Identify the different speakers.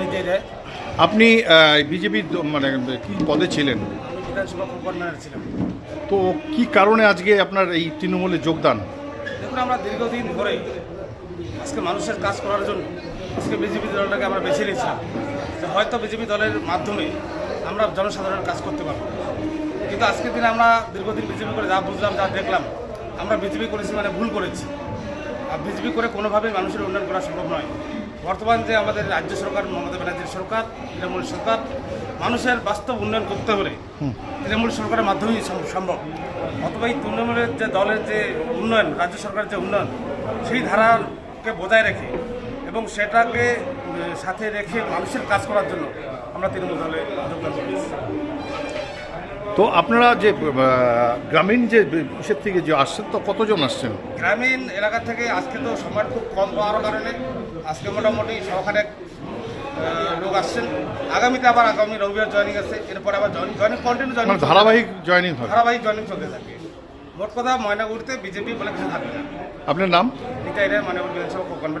Speaker 1: নিতাই
Speaker 2: আপনি বিজেপি মানে কি পদে ছিলেন?
Speaker 1: বিধানসভা ছিলাম।
Speaker 2: তো কি কারণে আজকে আপনার এই তৃণমূলে যোগদান?
Speaker 1: দেখুন আমরা দীর্ঘদিন ধরেই আজকে মানুষের কাজ করার জন্য আজকে বিজেপি দলটাকে আমরা বেছে নিয়েছিলাম। যে হয়তো বিজেপি দলের মাধ্যমে আমরা জনসাধারণের কাজ করতে পারব। কিন্তু আজকের দিনে আমরা দীর্ঘদিন বিজেপি করে যা বুঝলাম যা দেখলাম আমরা বিজেপি করেছি মানে ভুল করেছি। আর বিজেপি করে কোনোভাবেই মানুষের উন্নয়ন করা সম্ভব নয়। বর্তমান যে আমাদের রাজ্য সরকার মমতা ব্যানার্জির সরকার তৃণমূল সরকার মানুষের বাস্তব উন্নয়ন করতে হলে তৃণমূল সরকারের মাধ্যমেই সম- সম্ভব। অথবা এই তৃণমূলের যে দলের যে উন্নয়ন রাজ্য সরকারের যে উন্নয়ন সেই ধারাকে বজায় রেখে এবং সেটাকে সাথে রেখে মানুষের কাজ করার জন্য আমরা তৃণমূল দলে যোগদান করেছি।
Speaker 2: তো আপনারা যে গ্রামীণ যে ইসের থেকে যে আসছেন তো কতজন আসছেন?
Speaker 1: গ্রামীণ এলাকা থেকে আজকে তো সময় খুব কম পাওয়ার কারণে আজকে মোটামুটি সখানেক লোক আসছেন। আগামীতে আবার আগামী রবিবার জয়েনিং আছে এরপর আবার জয়েনিং জয়েনিং কন্টিনিউ জয়েনিং
Speaker 2: ধারাবাহিক জয়েনিং হবে
Speaker 1: ধারাবাহিক জয়েনিং চলতে থাকে। মোট কথা ময়নাগুড়িতে বিজেপি বলে কিছু থাকবে না।
Speaker 2: আপনার নাম?
Speaker 1: রায় মানে বিধানসভা কনভেনার